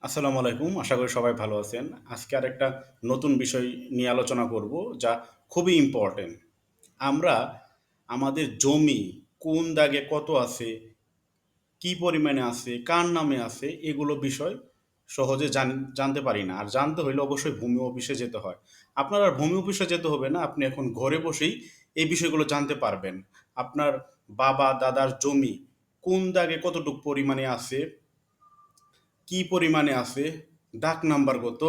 আসসালামু আলাইকুম, আশা করি সবাই ভালো আছেন। আজকে আর একটা নতুন বিষয় নিয়ে আলোচনা করব, যা খুবই ইম্পর্টেন্ট আমরা আমাদের জমি কোন দাগে কত আছে, কি পরিমাণে আছে, কার নামে আছে, এগুলো বিষয় সহজে জান- জানতে পারি না। আর জানতে হলে অবশ্যই ভূমি অফিসে যেতে হয়। আপনার আর ভূমি অফিসে যেতে হবে না, আপনি এখন ঘরে বসেই এই বিষয়গুলো জানতে পারবেন। আপনার বাবা, দাদার জমি কোন দাগে কতটুকু পরিমাণে আছে কি পরিমাণে আছে, ডাক নাম্বার কত,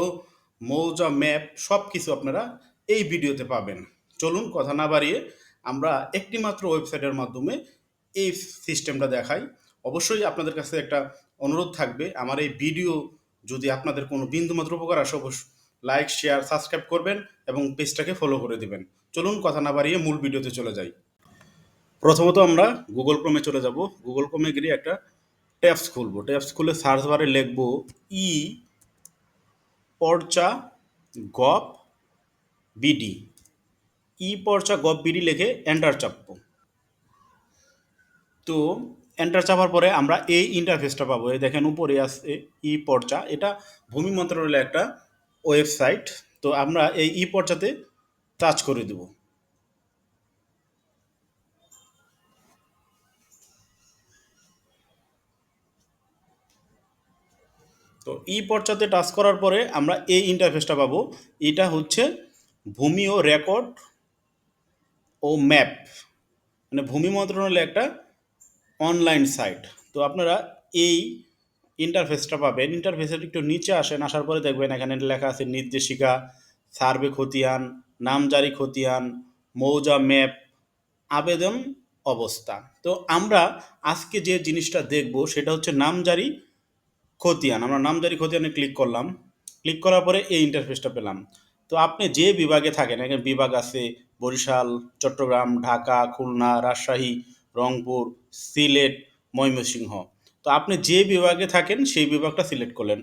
মৌজা, ম্যাপ সব কিছু আপনারা এই ভিডিওতে পাবেন। চলুন কথা না বাড়িয়ে আমরা একটি মাত্র ওয়েবসাইটের মাধ্যমে এই সিস্টেমটা দেখাই। অবশ্যই আপনাদের কাছে একটা অনুরোধ থাকবে, আমার এই ভিডিও যদি আপনাদের কোনো বিন্দুমাত্র উপকার আসে অবশ্যই লাইক, শেয়ার, সাবস্ক্রাইব করবেন এবং পেজটাকে ফলো করে দিবেন। চলুন কথা না বাড়িয়ে মূল ভিডিওতে চলে যাই। প্রথমত আমরা গুগল ক্রোমে চলে যাব। গুগল ক্রোমে গিয়ে একটা ট্যাবস খুলবো। ট্যাবস খুলে সার্চ বারে লিখব ই পর্চা গপ বিডি। ই পর্চা গপ বিডি লিখে এন্টার চাপবো। তো এন্টার চাপার পরে আমরা এই ইন্টারফেসটা পাবো। এই দেখেন উপরে আছে ই পর্চা। এটা ভূমি মন্ত্রণালয়ের একটা ওয়েবসাইট তো আমরা এই ই পর্চাতে টাচ করে দেব। তো ই পর্চাতে টাচ করার পরে আমরা এই ইন্টারফেসটা পাবো। এটা হচ্ছে ভূমি ও রেকর্ড ও ম্যাপ মানে ভূমি মন্ত্রণালয়ের একটা অনলাইন সাইট তো আপনারা এই ইন্টারফেসটা পাবেন। ইন্টারফেসের একটু নিচে আসেন, আসার পরে দেখবেন এখানে লেখা আছে নির্দেশিকা, সার্ভে খতিয়ান নামজারি খতিয়ান, মৌজা ম্যাপ আবেদন অবস্থা। তো আমরা আজকে যে জিনিসটা দেখব, সেটা হচ্ছে নামজারি খতিয়ান, আমরা নামজারি খতিয়ানে ক্লিক করলাম। ক্লিক করার পরে এই ইন্টারফেসটা পেলাম। তো আপনি যে বিভাগে থাকেন, এখানে বিভাগ আছে বরিশাল, চট্টগ্রাম, ঢাকা, খুলনা, রাজশাহী, রংপুর, সিলেট, ময়মনসিংহ। তো আপনি যে বিভাগে থাকেন, সেই বিভাগটা সিলেক্ট করলেন।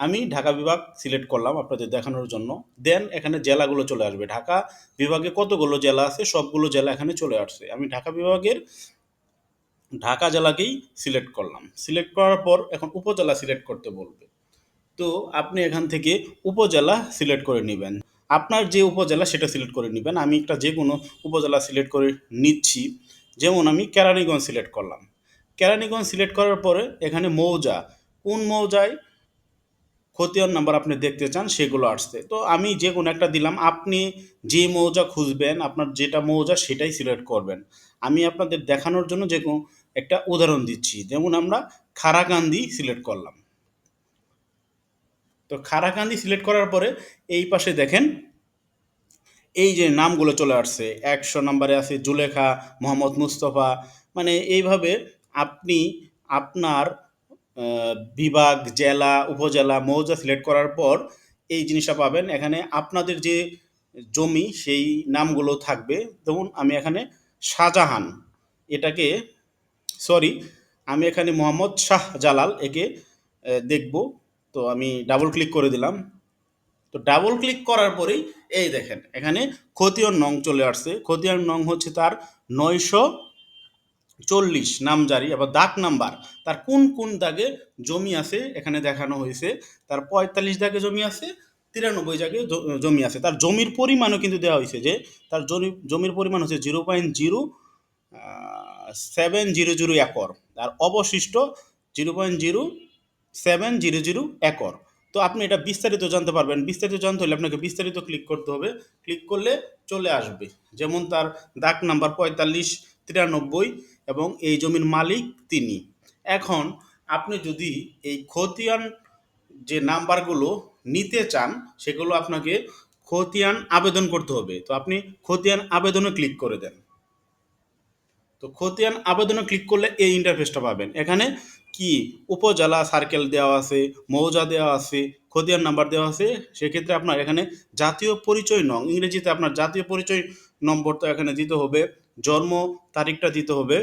আমি ঢাকা বিভাগ সিলেক্ট করলাম আপনাদের দেখানোর জন্য। দেন এখানে জেলাগুলো চলে আসবে। ঢাকা বিভাগে কতগুলো জেলা আছে? সবগুলো জেলা এখানে চলে আসছে। আমি ঢাকা বিভাগের ঢাকা জেলাকেই সিলেক্ট করলাম। সিলেক্ট করার পর এখন উপজেলা সিলেক্ট করতে বলবে। তো আপনি এখান থেকে উপজেলা সিলেক্ট করে নেবেন। আপনার যে উপজেলা সেটা সিলেক্ট করে নেবেন। আমি একটা যে কোনো উপজেলা সিলেক্ট করে নিচ্ছি। যেমন আমি কেরানীগঞ্জ সিলেক্ট করলাম। কেরানীগঞ্জ সিলেক্ট করার পরে এখানে মৌজা। কোন মৌজায় খতিয়ান নাম্বার আপনি দেখতে চান সেগুলো আসছে। তো আমি যে কোনো একটা দিলাম। আপনি যে মৌজা খুঁজবেন, আপনার যেটা মৌজা সেটাই সিলেক্ট করবেন। আমি আপনাদের দেখানোর জন্য যে কোনো একটা উদাহরণ দিচ্ছি। যেমন আমরা খারাকান্দি সিলেক্ট করলাম। তো খারাকান্দি সিলেক্ট করার পরে এই পাশে দেখেন, এই যে নামগুলো চলে আসছে, একশো নম্বরে আছে জুলেখা, মোহাম্মদ মুস্তফা। মানে এইভাবে আপনি আপনার বিভাগ, জেলা, উপজেলা, মৌজা সিলেক্ট করার পর এই জিনিসটা পাবেন। এখানে আপনাদের যে জমি, সেই নামগুলো থাকবে। যেমন আমি এখানে শাহজাহান, এটাকে সরি আমি এখানে মোহাম্মদ শাহ জালাল একে দেখব। তো আমি ডাবল ক্লিক করে দিলাম। তো ডাবল ক্লিক করার পরেই, এই দেখেন, এখানে খতিয়ান নং চলে আসছে। খতিয়ান নং হচ্ছে তার নয়শো চল্লিশ নামজারি, আবার দাগ নাম্বার। তার কোন কোন দাগে জমি আছে, এখানে দেখানো হয়েছে। তার পঁয়তাল্লিশ দাগে জমি আছে, তিরানব্বই জায়গে জ- জমি আছে। তার জমির পরিমাণও কিন্তু দেওয়া হয়েছে যে, তার জমি- জমির পরিমাণ হচ্ছে zero point zero seven zero zero acre. আর অবশিষ্ট zero point zero seven zero zero acre. তো আপনি এটা বিস্তারিত জানতে পারবেন। বিস্তারিত জানতে হলে আপনাকে বিস্তারিত ক্লিক করতে হবে। ক্লিক করলে চলে আসবে। যেমন তার দাগ নাম্বার পঁয়তাল্লিশ, তিরানব্বই এবং এই জমির মালিক তিনি। এখন আপনি যদি এই খতিয়ান যে নাম্বারগুলো নিতে চান, সেগুলো আপনাকে খতিয়ান আবেদন করতে হবে। তো আপনি খতিয়ান আবেদনে ক্লিক করে দেন। তো খতিয়ান আবেদনে ক্লিক করলে এই ইন্টারফেসটা পাবেন। এখানে কি? উপজেলা সার্কেল দেওয়া আছে, মৌজা দেওয়া আছে, খতিয়ান নাম্বার দেওয়া আছে। সেক্ষেত্রে আপনার এখানে জাতীয় পরিচয় নং ইংরেজিতে আপনার জাতীয় পরিচয় নম্বর তো এখানে দিতে হবে, জন্ম তারিখটা দিতে হবে,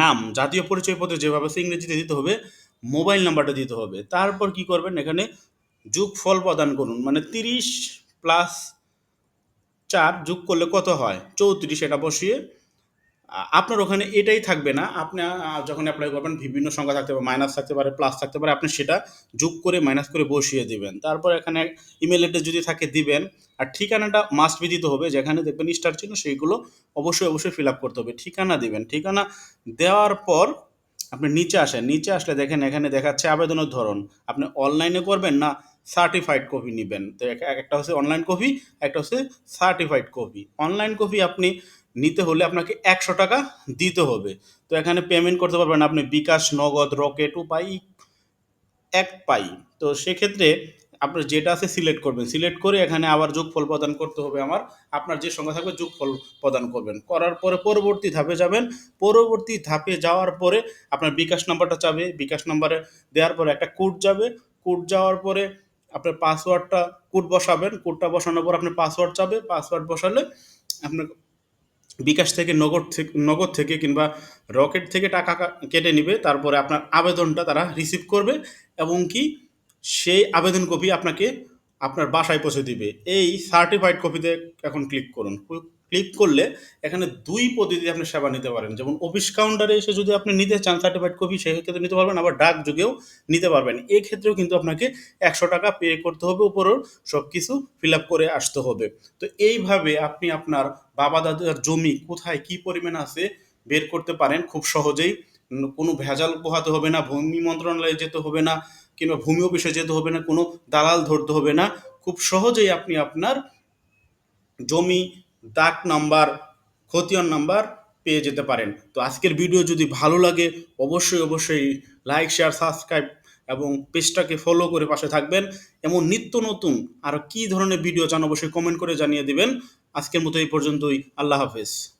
নাম, জাতীয় পরিচয় পরিচয়পত্র যেভাবে আছে ইংরেজিতে দিতে হবে মোবাইল নাম্বারটা দিতে হবে। তারপর কি করবেন? এখানে যোগফল প্রদান করুন মানে তিরিশ প্লাস চার যোগ করলে কত হয়? চৌত্রিশ, এটা বসিয়ে আপনার ওখানে এটাই থাকবে না। আপনি যখন অ্যাপ্লাই করবেন, বিভিন্ন সংখ্যা থাকতে পারে মাইনাস থাকতে পারে প্লাস থাকতে পারে, আপনি সেটা যোগ করে মাইনাস করে বসিয়ে দিবেন। তারপর এখানে ইমেল অ্যাড্রেস যদি থাকে, দিবেন। আর ঠিকানাটা মাস্ট বি দিতে হবে। যেখানে দেখবেন স্টার চিহ্ন, সেইগুলো অবশ্যই অবশ্যই ফিল আপ করতে হবে। ঠিকানা দিবেন। ঠিকানা দেওয়ার পর আপনি নিচে আসেন। নিচে আসলে দেখেন, এখানে দেখাচ্ছে আবেদনের ধরন। আপনি অনলাইনে করবেন না সার্টিফাইড কপি নেবেন। তো এক- একটা হচ্ছে অনলাইন কপি একটা হচ্ছে সার্টিফাইড কপি অনলাইন কপি আপনি নিতে হলে আপনাকে একশো টাকা দিতে হবে। তো এখানে পেমেন্ট করতে পারবেন আপনি বিকাশ, নগদ রকেট উপায়, এক পাই। তো সেক্ষেত্রে আপনার যেটা আছে সিলেক্ট করবেন। সিলেক্ট করে এখানে আবার যোগফল প্রদান করতে হবে আমার। আপনার যে সংখ্যা থাকবে যোগফল প্রদান করবেন। করার পরে পরবর্তী ধাপে যাবেন। পরবর্তী ধাপে যাওয়ার পরে আপনার বিকাশ নাম্বারটা চাবে। বিকাশ নাম্বারে দেওয়ার পরে একটা কোড যাবে। কোড যাওয়ার পরে আপনার পাসওয়ার্ডটা কোড বসাবেন। কোডটা বসানোর পর আপনার পাসওয়ার্ড চাবে। পাসওয়ার্ড বসালে আপনার বিকাশ থেকে নগদ থেকে নগদ থেকে কিংবা রকেট থেকে টাকা কেটে নেবে, তারপরে আপনার আবেদনটা তারা রিসিভ করবে এবং কি সেই আবেদন কপি আপনাকে আপনার বাসায় পৌঁছে দিবে। এই সার্টিফাইড কপিতে এখন ক্লিক করুন। ক্লিক করলে এখানে দুই পদ্ধতিতে আপনি সেবা নিতে পারেন। যেমন অফিস কাউন্টারে এসে যদি আপনি নিতে চান সার্টিফাইড কপি সেই ক্ষেত্রে নিতে পারবেন। আবার ডাক যুগেও নিতে পারবেন। এই ক্ষেত্রেও কিন্তু আপনাকে একশো টাকা পে করতে হবে, উপরেও সব কিছু ফিল আপ করে আসতে হবে। তো এইভাবে আপনি আপনার বাবা দাদার জমি কোথায় কি পরিমাণ আছে বের করতে পারেন। খুব সহজেই। কোনো ভেজাল পোহাতে হবে না, ভূমি মন্ত্রণালয়ে যেতে হবে না, কিংবা ভূমি অফিসে যেতে হবে না, কোনো দালাল ধরতে হবে না। খুব সহজেই আপনি আপনার জমি দাগ নাম্বার খতিয়ান নাম্বার পেয়ে যেতে পারেন। তো আজকের ভিডিও যদি ভালো লাগে, অবশ্যই অবশ্যই লাইক শেয়ার সাবস্ক্রাইব এবং পেজটাকে ফলো করে পাশে থাকবেন। এমন নিত্য নতুন আর কি ধরনের ভিডিও চান অবশ্যই কমেন্ট করে জানিয়ে দিবেন। আজকের মতো এই পর্যন্তই। আল্লাহ হাফেজ।